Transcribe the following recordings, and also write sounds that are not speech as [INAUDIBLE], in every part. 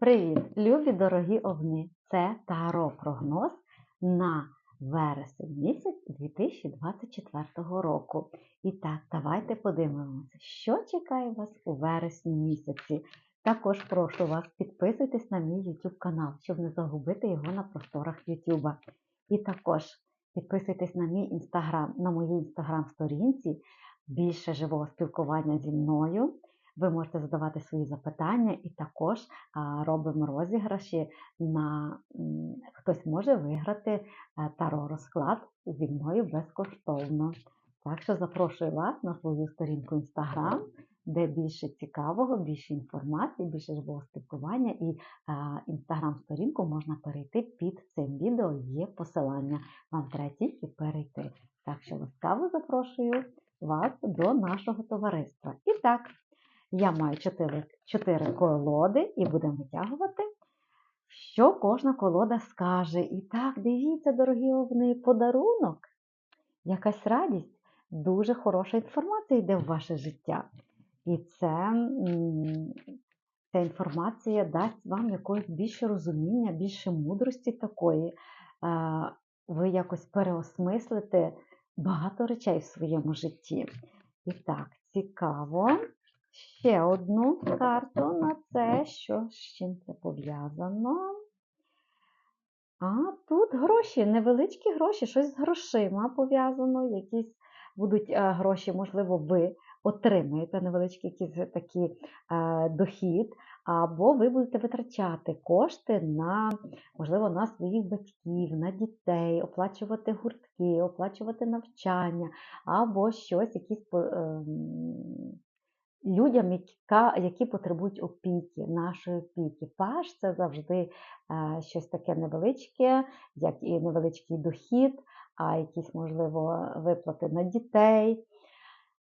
Привіт, любі дорогі овни! Це Таро прогноз на вересень місяць 2024 року. І так, давайте подивимося, що чекає вас у вересні місяці. Також прошу вас підписуйтесь на мій YouTube канал, щоб не загубити його на просторах YouTube. І також підписуйтесь на мій інстаграм, на моїй інстаграм-сторінці більше живого спілкування зі мною. Ви можете задавати свої запитання, і також робимо розіграші на хтось може виграти е, таро розклад зі мною безкоштовно. Так що запрошую вас на свою сторінку Instagram, де більше цікавого, більше інформації, більше живого спілкування. І інстаграм-сторінку можна перейти під цим відео. Є посилання. Вам треба тільки перейти. Так що ласкаво запрошую вас до нашого товариства. І так. Я маю 4, 4 колоди і будемо витягувати, що кожна колода скаже. І так, дивіться, дорогі овни, подарунок, якась радість, дуже хороша інформація йде в ваше життя. І це, ця інформація дасть вам якогось більше розуміння, більше мудрості такої. Ви якось переосмислите багато речей в своєму житті. І так, цікаво ще одну карту на це, що з чим це пов'язано. А тут гроші, невеличкі гроші, щось з грошима пов'язано, якісь будуть е, гроші, можливо, ви отримаєте невеличкий якийсь такий е, дохід, або ви будете витрачати кошти на, можливо, на своїх батьків, на дітей, оплачувати гуртки, оплачувати навчання, або щось, якісь. Е, людям, які потребують опіки, нашої опіки. Паш це завжди е, щось таке невеличке, як і невеличкий дохід, а якісь, можливо, виплати на дітей.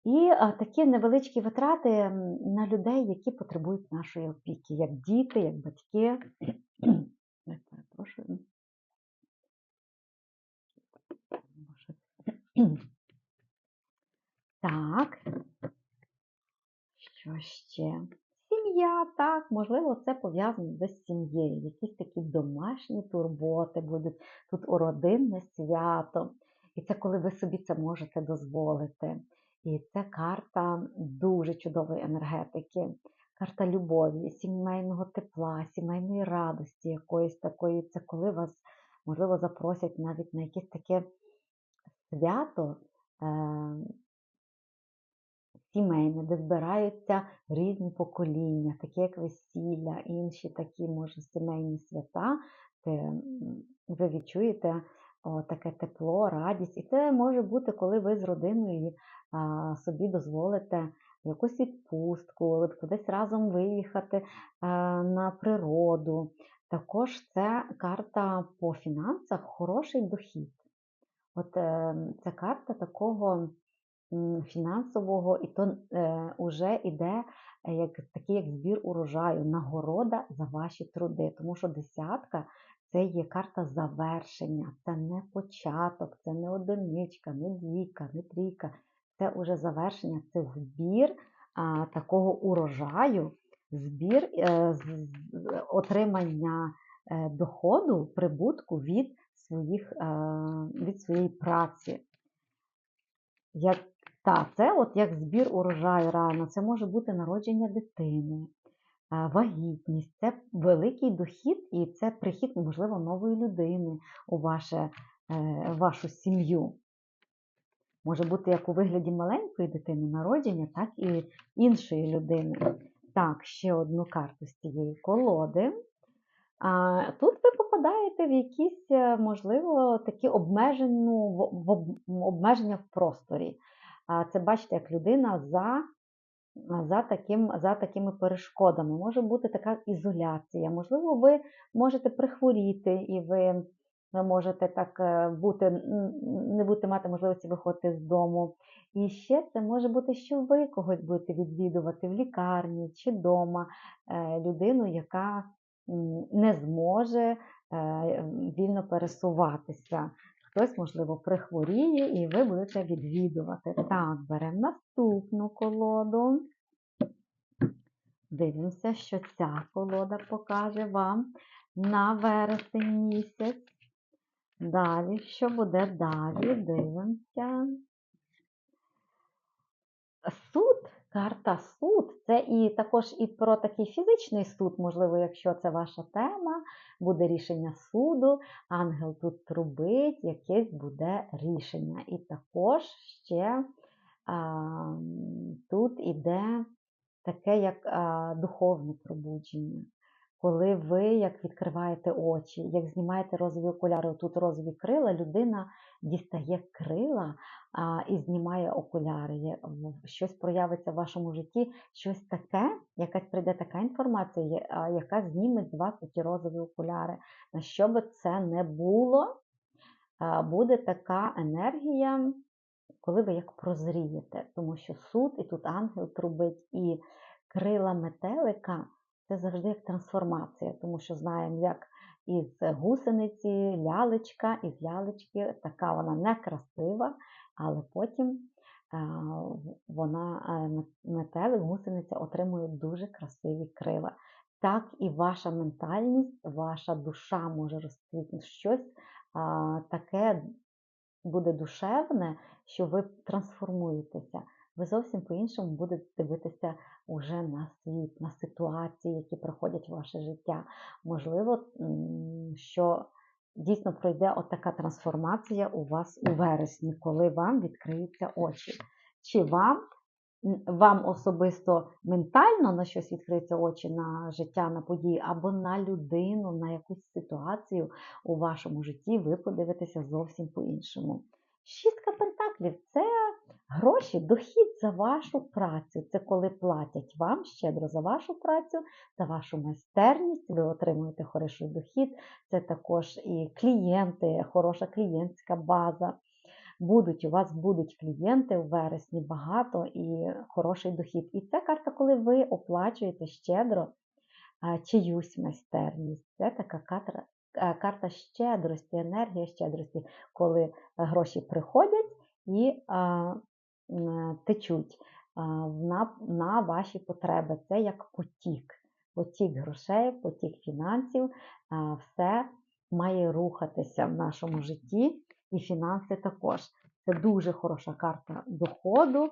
І такі невеличкі витрати на людей, які потребують нашої опіки, як діти, як батьки. Так, що ще? Сім'я, так, можливо, це пов'язано з сім'єю. Якісь такі домашні турботи будуть тут у родинне свято. І це коли ви собі це можете дозволити. І це карта дуже чудової енергетики, карта любові, сімейного тепла, сімейної радості, якоїсь такої. Це коли вас, можливо, запросять навіть на якесь таке свято. Е, сімейне, де збираються різні покоління, такі як весілля, інші такі, може, сімейні свята, де ви відчуєте о, таке тепло, радість. І це може бути, коли ви з родиною а, собі дозволите якусь відпустку, кудись разом виїхати а, на природу. Також це карта по фінансах хороший дохід. От е, Це карта такого фінансового, і то е, вже йде е, як такий як збір урожаю, нагорода за ваші труди. Тому що десятка це є карта завершення, це не початок, це не одиничка, не двійка, не трійка. Це вже завершення, це збір а, такого урожаю, збір е, з, з, отримання е, доходу, прибутку від своїх, е, від своєї праці. Як так, це от як збір урожаю реально, це може бути народження дитини, вагітність, це великий дохід і це прихід, можливо, нової людини у ваше, е, вашу сім'ю. Може бути як у вигляді маленької дитини народження, так і іншої людини. Так, ще одну карту з цієї колоди. А, Тут ви попадаєте в якісь, е, можливо, такі обмежену, в обмеження в просторі. Це бачите, як людина за за, таким, за такими перешкодами. Може бути така ізоляція. Можливо, ви можете прихворіти, і ви можете так е, бути, не будете мати можливості виходити з дому. І ще це може бути, що ви когось будете відвідувати в лікарні чи вдома е, людину, яка не зможе е, вільно пересуватися. Хтось, можливо, прихворіє, і ви будете відвідувати. Так, беремо наступну колоду. Дивимося, що ця колода покаже вам на вересень місяць. Далі, що буде далі? Дивимося. Суд, карта суд. Це і також і про такий фізичний суд, можливо, якщо це ваша тема, буде рішення суду, ангел тут трубить, якесь буде рішення. І також ще а, тут іде таке, як а, духовне пробудження. Коли ви як відкриваєте очі, як знімаєте розові окуляри, тут розові крила, людина дістає крила а, і знімає окуляри. Щось проявиться в вашому житті, щось таке, якась прийде така інформація, яка зніме з вас ці розові окуляри. На що би це не було, буде така енергія, коли ви як прозрієте, тому що суд і тут ангел трубить, і крила метелика це завжди як трансформація, тому що знаємо, як із гусениці лялечка, із лялечки така вона некрасива, але потім вона метелик, гусениця отримує дуже красиві крила. Так і ваша ментальність, ваша душа може розквітнути щось таке буде душевне, що ви трансформуєтеся. Ви зовсім по-іншому будете дивитися уже на світ, на ситуації, які приходять в ваше життя. Можливо, що дійсно пройде отака трансформація у вас у вересні, коли вам відкриються очі. Чи вам, вам особисто ментально на щось відкриються очі на життя, на події, або на людину, на якусь ситуацію у вашому житті, ви подивитеся зовсім по-іншому. Шістка пентаклів це гроші, дохід за вашу працю. Це коли платять вам щедро за вашу працю, за вашу майстерність, ви отримуєте хороший дохід. Це також і клієнти, хороша клієнтська база. Будуть, у вас будуть клієнти у вересні багато і хороший дохід. І це карта, коли ви оплачуєте щедро чиюсь майстерність. Це така карта, е, карта щедрості, енергія щедрості, коли гроші приходять і а, течуть на, на ваші потреби. Це як потік. Потік грошей, потік фінансів, все має рухатися в нашому житті, і фінанси також. Це дуже хороша карта доходу,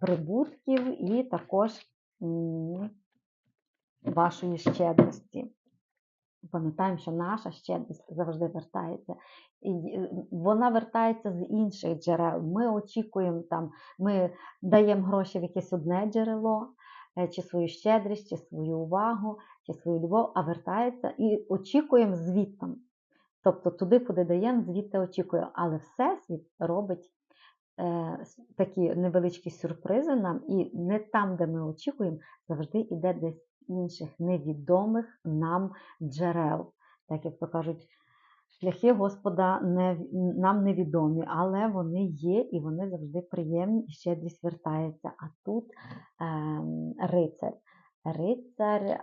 прибутків і також вашої щедрості. Пам'ятаємо, що наша щедрість завжди вертається. І е, вона вертається з інших джерел. Ми очікуємо там, ми даємо гроші в якесь одне джерело, е, чи свою щедрість, чи свою увагу, чи свою любов, а вертається і очікуємо звідтам. Тобто туди, куди даємо, звідти очікуємо. Але Всесвіт робить е, такі невеличкі сюрпризи нам, і не там, де ми очікуємо, завжди йде десь інших невідомих нам джерел. Так як то кажуть, шляхи Господа не, нам невідомі, але вони є і вони завжди приємні, і щедрість вертається. А тут ем, рицар. Рицар, е,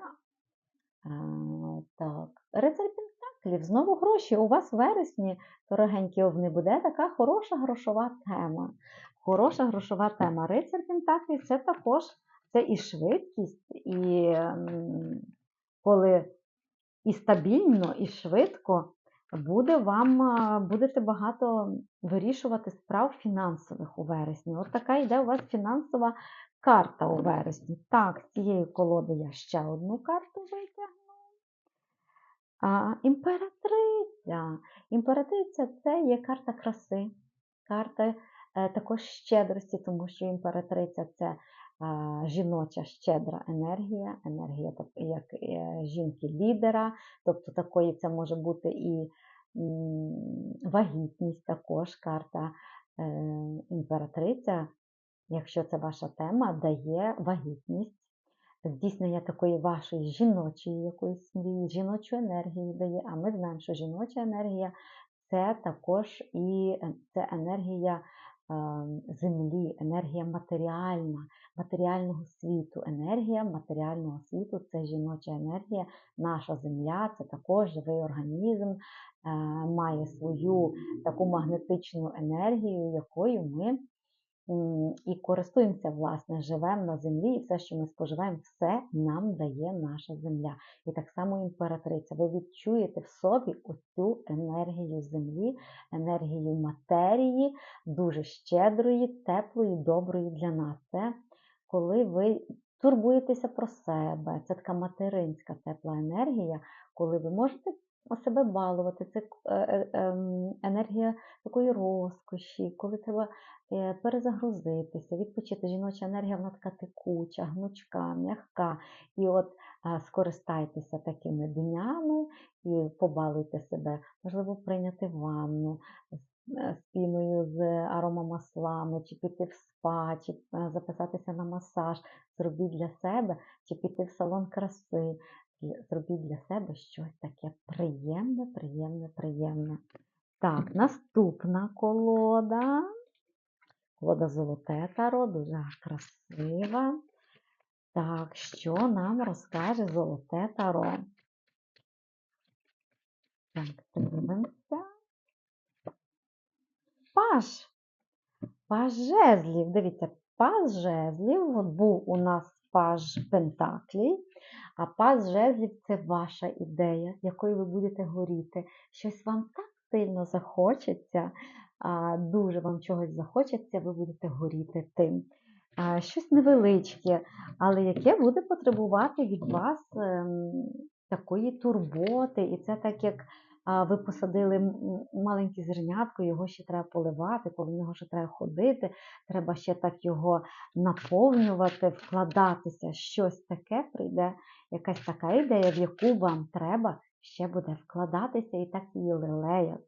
так, рицар Пентаклів, знову гроші. У вас в вересні, дорогенькі овни, буде така хороша грошова тема. Хороша грошова тема. Рицар Пентаклів це також це і швидкість, і коли і стабільно, і швидко буде вам, будете багато вирішувати справ фінансових у вересні. От така йде у вас фінансова карта у вересні. Так, з цієї колоди я ще одну карту витягну. А, імператриця. Імператриця це є карта краси, карта е, також щедрості, тому що імператриця це жіноча щедра енергія, енергія як е, жінки-лідера, тобто такої це може бути і вагітність, також карта е, імператриця, якщо це ваша тема, дає вагітність. Здійснення такої вашої жіночої якоїсь мрії, жіночу енергію дає. А ми знаємо, що жіноча енергія це також і е, це енергія землі, енергія матеріальна, матеріального світу. Енергія матеріального світу це жіноча енергія, наша земля, це також живий організм, е, має свою таку магнетичну енергію, якою ми і користуємося, власне, живемо на землі, і все, що ми споживаємо, все нам дає наша земля. І так само імператриця. Ви відчуєте в собі оцю енергію землі, енергію матерії, дуже щедрої, теплої, доброї для нас. Це коли ви турбуєтеся про себе, це така материнська тепла енергія, коли ви можете себе балувати. Це е, е, ем, енергія такої розкоші, коли треба е, перезагрузитися, відпочити. Жіноча енергія, вона така текуча, гнучка, м'яка. І от скористайтеся такими днями і побалуйте себе. Можливо, прийняти ванну з е, піною, з аромамаслами, чи піти в спа, чи е, записатися на масаж. Зробіть для себе, чи піти в салон краси. Зробіть для себе щось таке приємне, приємне, приємне. Так, наступна колода. Колода золоте таро, дуже красива. Так, що нам розкаже золоте таро? Так, дивимося. Паж. Паж жезлів. Дивіться, паж жезлів. От був у нас паж пентаклів. А паз жезлів це ваша ідея, якою ви будете горіти. Щось вам так сильно захочеться, дуже вам чогось захочеться, ви будете горіти тим. Щось невеличке, але яке буде потребувати від вас ем, такої турботи. І це так, як ви посадили маленьке зернятко, його ще треба поливати, коли нього ще треба ходити, треба ще так його наповнювати, вкладатися. Щось таке прийде якась така ідея, в яку вам треба ще буде вкладатися і так її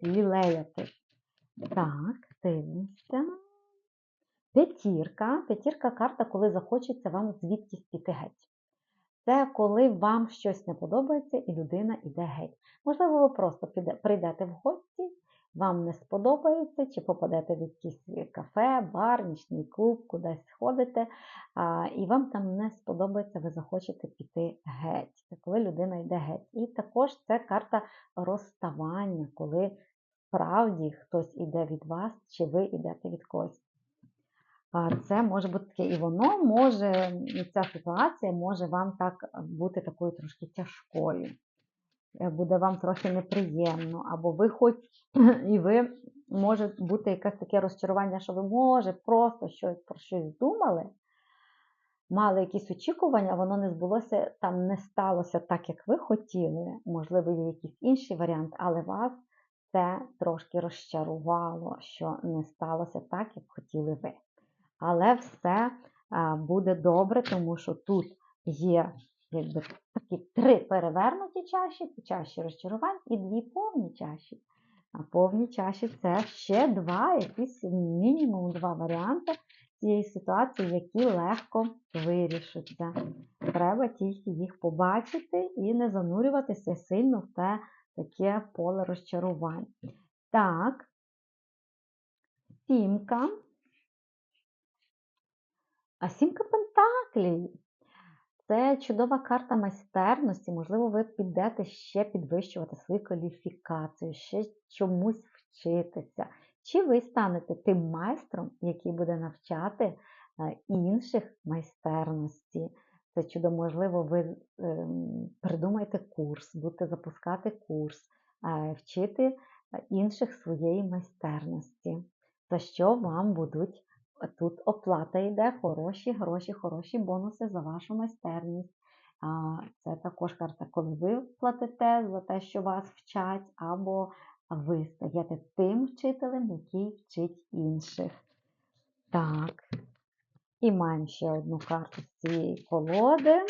лілеяти. Так, дивимося. П'ятірка. П'ятірка карта, коли захочеться вам звідкись піти геть. Це коли вам щось не подобається і людина йде геть. Можливо, ви просто прийдете в гості, вам не сподобається, чи попадете в якийсь кафе, бар, нічний клуб, кудись сходите, і вам там не сподобається, ви захочете піти геть. Це коли людина йде геть. І також це карта розставання, коли справді хтось іде від вас, чи ви йдете від когось. Це може бути таке, і воно може, і ця ситуація може вам так бути такою трошки тяжкою. Е, Буде вам трохи неприємно, або ви хоч [CLEARS THROAT] і ви може бути якесь таке розчарування, що ви може просто щось про щось думали, мали якісь очікування, воно не збулося, там не сталося так, як ви хотіли. Можливо, є якийсь інший варіант, але вас це трошки розчарувало, що не сталося так, як хотіли ви. Але все буде добре, тому що тут є якби, такі три перевернуті чаші, чаші розчарувань і дві повні чаші. А повні чаші це ще два, якісь мінімум два варіанти цієї ситуації, які легко вирішаться. Треба тільки їх побачити і не занурюватися сильно в те таке поле розчарувань. Так, сімка. А сімка пентаклів. Це чудова карта майстерності. Можливо, ви підете ще підвищувати свою кваліфікацію, ще чомусь вчитися. Чи ви станете тим майстром, який буде навчати е, інших майстерності? Це чудо, можливо, ви ем, придумаєте курс, будете запускати курс, е, вчити е, інших своєї майстерності, за що вам будуть Тут оплата йде, хороші гроші, хороші бонуси за вашу майстерність. Це також карта, коли ви платите за те, що вас вчать, або ви стаєте тим вчителем, який вчить інших. Так. І маємо ще одну карту з цієї колоди.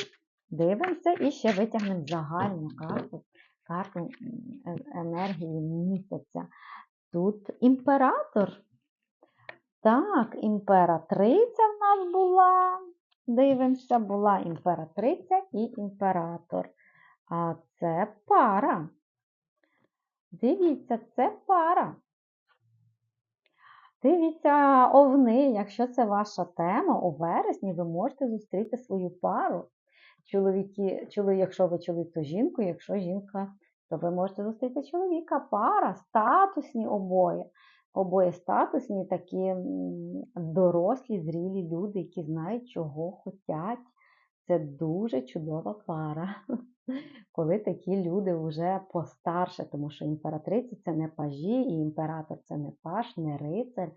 Дивимося і ще витягнемо загальну карту, карту е- енергії місяця. Тут імператор. Так, імператриця в нас була. Дивимося, була імператриця і імператор. А це пара. Дивіться, це пара. Дивіться, овни, якщо це ваша тема, у вересні ви можете зустріти свою пару. Чоловіки, чоловік, якщо ви чоловік, то жінку, якщо жінка, то ви можете зустріти чоловіка, пара, статусні обоє. обоє статусні, такі дорослі, зрілі люди, які знають, чого хотять. Це дуже чудова пара. Коли такі люди вже постарше, тому що імператриці це не пажі, і імператор це не паж, не рицар,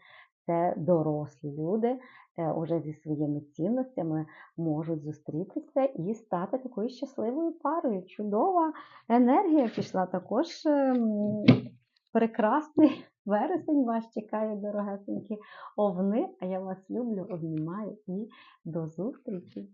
це дорослі люди е, уже зі своїми цінностями можуть зустрітися і стати такою щасливою парою. Чудова енергія пішла також. ем, Прекрасний [LAUGHS] вересень вас чекає, дорогесенькі овни. А я вас люблю, обнімаю і до зустрічі!